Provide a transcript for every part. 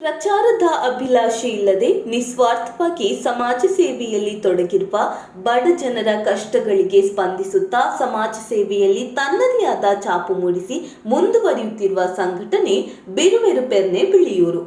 ಪ್ರಚಾರದ ಅಭಿಲಾಷೆ ಇಲ್ಲದೆ ನಿಸ್ವಾರ್ಥವಾಗಿ ಸಮಾಜ ಸೇವೆಯಲ್ಲಿ ತೊಡಗಿರುವ ಬಡ ಜನರ ಕಷ್ಟಗಳಿಗೆ ಸ್ಪಂದಿಸುತ್ತಾ ಸಮಾಜ ಸೇವೆಯಲ್ಲಿ ತನ್ನದೇ ಆದ ಛಾಪು ಮೂಡಿಸಿ ಮುಂದುವರಿಯುತ್ತಿರುವ ಸಂಘಟನೆ ಬಿರುವೆರುಪೆರ್ನೆ ಬಿಳಿಯೂರು.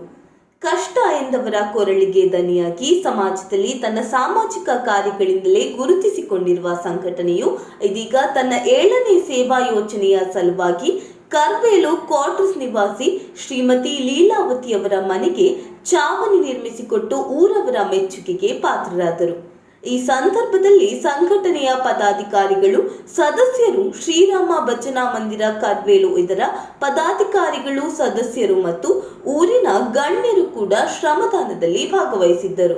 ಕಷ್ಟ ಎಂದವರ ಕೊರಳಿಗೆ ದನಿಯಾಗಿ ಸಮಾಜದಲ್ಲಿ ತನ್ನ ಸಾಮಾಜಿಕ ಕಾರ್ಯಗಳಿಂದಲೇ ಗುರುತಿಸಿಕೊಂಡಿರುವ ಸಂಘಟನೆಯು ಇದೀಗ ತನ್ನ ಏಳನೇ ಸೇವಾ ಯೋಜನೆಯ ಸಲುವಾಗಿ ಕರ್ವೇಲು ಕ್ವಾರ್ಟರ್ಸ್ ನಿವಾಸಿ ಶ್ರೀಮತಿ ಲೀಲಾವತಿಯವರ ಮನೆಗೆ ಚಾವಣಿ ನಿರ್ಮಿಸಿಕೊಟ್ಟು ಊರವರ ಮೆಚ್ಚುಗೆಗೆ ಪಾತ್ರರಾದರು. ಈ ಸಂದರ್ಭದಲ್ಲಿ ಸಂಘಟನೆಯ ಪದಾಧಿಕಾರಿಗಳು ಸದಸ್ಯರು ಶ್ರೀರಾಮ ಭಜನಾ ಮಂದಿರ ಕರ್ವೇಲು ಇದರ ಪದಾಧಿಕಾರಿಗಳು ಸದಸ್ಯರು ಮತ್ತು ಊರಿನ ಗಣ್ಯರು ಕೂಡ ಶ್ರಮದಾನದಲ್ಲಿ ಭಾಗವಹಿಸಿದ್ದರು.